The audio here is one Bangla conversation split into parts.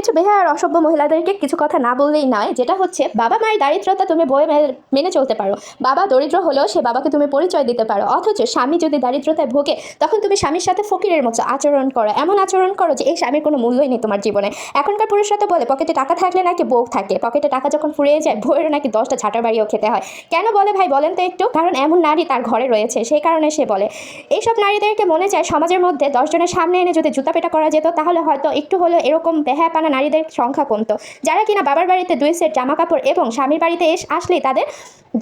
কিছু বেহার অসভ্য মহিলাদেরকে কিছু কথা না বললেই নয়, যেটা হচ্ছে বাবা মায়ের দারিদ্রতা তুমি বয়ে মেনে চলতে পারো। বাবা দরিদ্র হলেও সে বাবাকে তুমি পরিচয় দিতে পারো। অথচ স্বামী যদি দারিদ্রতায় ভোগে, তখন তুমি স্বামীর সাথে ফকিরের মতো আচরণ করো। এমন আচরণ করো যে এই স্বামীর কোনো মূল্যই নেই তোমার জীবনে। এখনকার পুরুষরা তো বলে, পকেটে টাকা থাকলে নাকি বউ থাকে। পকেটে টাকা যখন ফুরিয়ে যায়, বউয়েরও নাকি দশটা ঝাঁটার বাড়িও খেতে হয়। কেন বলে ভাই, বলেন তো একটু? কারণ এমন নারী তার ঘরে রয়েছে, সেই কারণে সে বলে। এইসব নারীদেরকে মনে চায় সমাজের মধ্যে দশজনের সামনে এনে যদি জুতা পেটা করা যেত, তাহলে হয়তো একটু হলেও এরকম বেহাপানা নারীদের সংখ্যা কমতো। যারা কিনা বাবার বাড়িতে দুই সেট জামা কাপড় এবং স্বামীর বাড়িতে এস আসলেই তাদের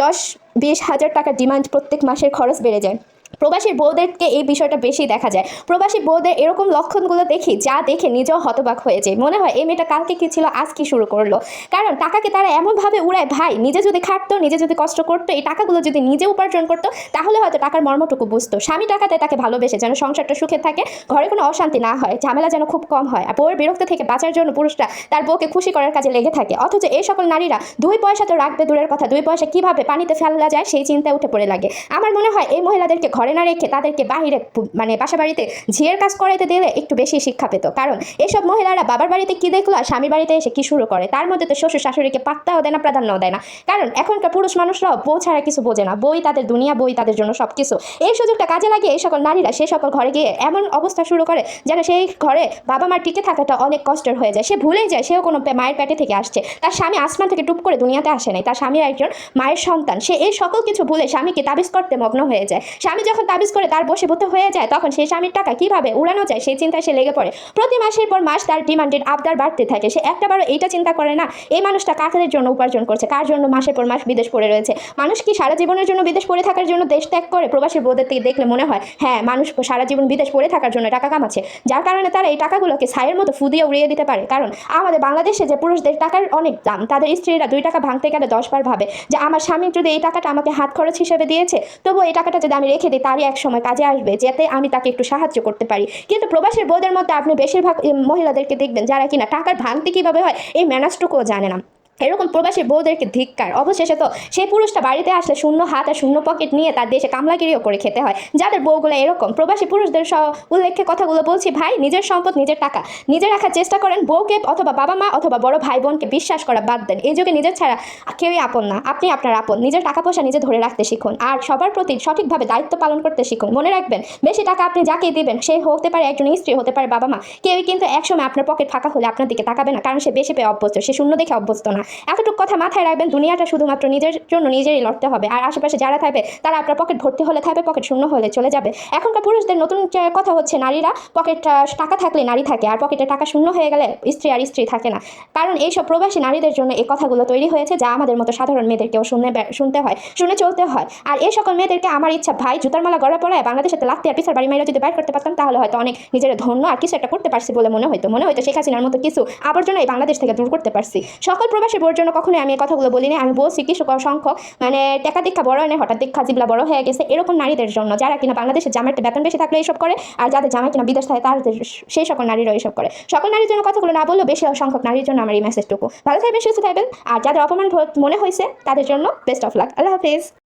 দশ বিশ হাজার টাকার ডিমান্ড প্রত্যেক মাসের খরচ বেড়ে যায়। প্রবাসী বউদেরকে এই বিষয়টা বেশি দেখা যায়। প্রবাসী বউদের এরকম লক্ষণগুলো দেখি, যা দেখে নিজেও হতবাক হয়ে যায়। মনে হয়, এই মেয়েটা কালকে কি ছিল, আজ কি শুরু করল? কারণ টাকাকে তারা এমনভাবে উড়ায়, ভাই, নিজে যদি খাটতো, নিজে যদি কষ্ট করতো, এই টাকাগুলো যদি নিজে উপার্জন করতো, তাহলে হয়তো টাকার মর্মটুকু বুঝতো। স্বামী টাকাতে তাকে ভালোবেসে যেন সংসারটা সুখে থাকে, ঘরে কোনো অশান্তি না হয়, ঝামেলা যেন খুব কম হয়, আর বউয়ের বিরক্ত থেকে বাঁচার জন্য পুরুষরা তার বউকে খুশি করার কাজে লেগে থাকে। অথচ এই সকল নারীরা দুই পয়সা তো রাখবে দূরের কথা, দুই পয়সা কীভাবে পানিতে ফেলা যায় সেই চিন্তা উঠে পড়ে লাগে। আমার মনে হয়, এই মহিলাদেরকে ঘরে না রেখে তাদেরকে বাহিরে মানে বাসা বাড়িতে ঝিয়ের কাজ করাইতে দিলে একটু বেশি শিক্ষা পেত। কারণ এসব মহিলারা বাবার বাড়িতে কি দেখল আর স্বামীর বাড়িতে এসে কি শুরু করে? তার মধ্যে তো শ্বশুর শাশুড়িকে পাত্তাও দেয় না প্রাধান্যও দেয় না। কারণ এখনকার পুরুষ মানুষরাও বউ ছাড়া কিছু বোঝে না। বই তাদের দুনিয়া, বই তাদের জন্য সব কিছু এই সুযোগটা কাজে লাগিয়ে এই সকল নারীরা সেই সকল ঘরে গিয়ে এমন অবস্থা শুরু করে যেন সেই ঘরে বাবা মার টিকে থাকাটা অনেক কষ্টের হয়ে যায়। সে ভুলেই যায়, সেও কোনো মায়ের পেটে থেকে আসছে। তার স্বামী আসমান থেকে টুপ করে দুনিয়াতে আসে নাই। তার স্বামী একজন মায়ের সন্তান। সে এই সকল কিছু ভুলে স্বামীকে তাবিজ করতে মগ্ন হয়ে যায়। স্বামী যখন তাবিজ করে তার বসীভূত হয়ে যায়, তখন সেই স্বামীর টাকা কীভাবে উড়ানো যায় সেই চিন্তায় সে লেগে পড়ে। প্রতি মাসের পর মাস তার ডিমান্ডেড আবদার বাড়তে থাকে। সে একটাবারও এইটা চিন্তা করে না, এই মানুষটা কাকের জন্য উপার্জন করছে, কার জন্য মাসের পর মাস বিদেশ পড়ে রয়েছে? মানুষ কি সারা জীবনের জন্য বিদেশ পড়ে থাকার জন্য দেশ ত্যাগ করে? প্রবাসী বোধের থেকে দেখলে মনে হয় হ্যাঁ মানুষ সারা জীবন বিদেশ পড়ে থাকার জন্য টাকা কামাচ্ছে। যার কারণে তারা এই টাকাগুলোকে ছাইয়ের মতো ফুদিয়ে উড়িয়ে দিতে পারে। কারণ আমাদের বাংলাদেশে যে পুরুষদের টাকার অনেক দাম, তাদের স্ত্রীরা দুই টাকা ভাঙতে গেলে দশবার ভাবে যে, আমার স্বামী যদি এই টাকাটা আমাকে হাত খরচ হিসেবে দিয়েছে, তবুও এই টাকাটা যদি আমি রেখে দিই তারই এক সময় কাজে আসবে, যাতে আমি তাকে একটু সাহায্য করতে পারি। কিন্তু প্রবাসের বোধের মধ্যে আপনি বেশিরভাগ মহিলাদেরকে দেখবেন যারা কিনা টাকার ভাঙতে কীভাবে হয়, এই ম্যানাজটুকুও জানে না। এরকম প্রবাসী বউদেরকে ধিক্কার। অবশেষে তো সেই পুরুষটা বাড়িতে আসলে শূন্য হাত আর শূন্য পকেট নিয়ে তার দেশে কামলাগিরিও করে খেতে হয়। যাদের বউগুলো এরকম, প্রবাসী পুরুষদের সহ উল্লেখে কথাগুলো বলছি, ভাই, নিজের সম্পদ, নিজের টাকা। নিজে রাখার চেষ্টা করেন, বউকে অথবা বাবা মা অথবা বড় ভাই বোনকে বিশ্বাস করা বাদ দেন। এই যুগে নিজের ছাড়া কেউই আপন না। আপনি আপনার আপন। নিজের টাকা পয়সা নিজে ধরে রাখতে শিখুন। আর সবার প্রতি সঠিকভাবে দায়িত্ব পালন করতে শিখুন। মনে রাখবেন, বেশি টাকা আপনি যাকে দিবেন, সে হতে পারে একজন স্ত্রী, হতে পারে বাবা মা কেউই কিন্তু একসময় আপনার পকেট ফাঁকা হলে আপনার দিকে তাকাবে না, কারণ সে বেশি পেয়ে অভ্যস্ত। সে শূন্য দেখে অভ্যস্ত না। এতটুকু কথা মাথায় রাখবেন, দুনিয়াটা শুধুমাত্র নিজের জন্য নিজেরই লড়তে হবে। আর আশেপাশে যারা থাকবে, তারা আপনার পকেট ভর্তি হলে থাকবে পকেট শূন্য হলে চলে যাবে। এখনকার পুরুষদের নতুন কথা হচ্ছে নারীরা পকেট টাকা থাকলে নারী থাকে, আর পকেটে টাকা শূন্য হয়ে গেলে স্ত্রী আর স্ত্রী থাকে না। কারণ এইসব প্রবাসী নারীদের জন্য এই কথাগুলো তৈরি হয়েছে, যা আমাদের মতো সাধারণ মেয়েদেরকেও শুনে শুনতে হয়, শুনে চলতে হয়। আর এই সকল মেয়েদেরকে আমার ইচ্ছা, ভাই, জুতার মালা গড়া পড়ায় বাংলাদেশে লাগতে আর পিছার বাড়ি মাইরা যদি বাইর করতে পারতাম, তাহলে হয়তো অনেক নিজের ধন্য আর কিছু একটা করতে পারছি বলে মনে হতো মনে হয়তো শেখ হাসিনার মতো কিছু আবর্জনা এই বাংলাদেশ থেকে দূর করতে পারছি। সকল প্রবাসী বোর জন্য কখনোই আমি এই কথাগুলো বলিনি। আমি বলছি কিছু সংখ্যক মানে টেকা দীক্ষা বড় হয় না হঠাৎ দীক্ষা জিবলা বড় হয়ে গেছে, এরকম নারীদের জন্য। যারা কিনা বাংলাদেশে জামাইয়ের বেতন বেশি থাকলে এইসব করে, আর যাদের জামাই কিনা বিদেশ থাকে, তাদের সেই সকল নারীরা এইসব করে। সকল নারীর জন্য কথাগুলো না বললেও বেশি সংখ্যক নারীর জন্য আমার এই মেসেজটুকু ভালো থাকবেন, সুস্থ থাকবেন, আর যাদের অপমান মনে হয়েছে, তাদের জন্য বেস্ট অফ লাক আল্লাহ হাফিজ।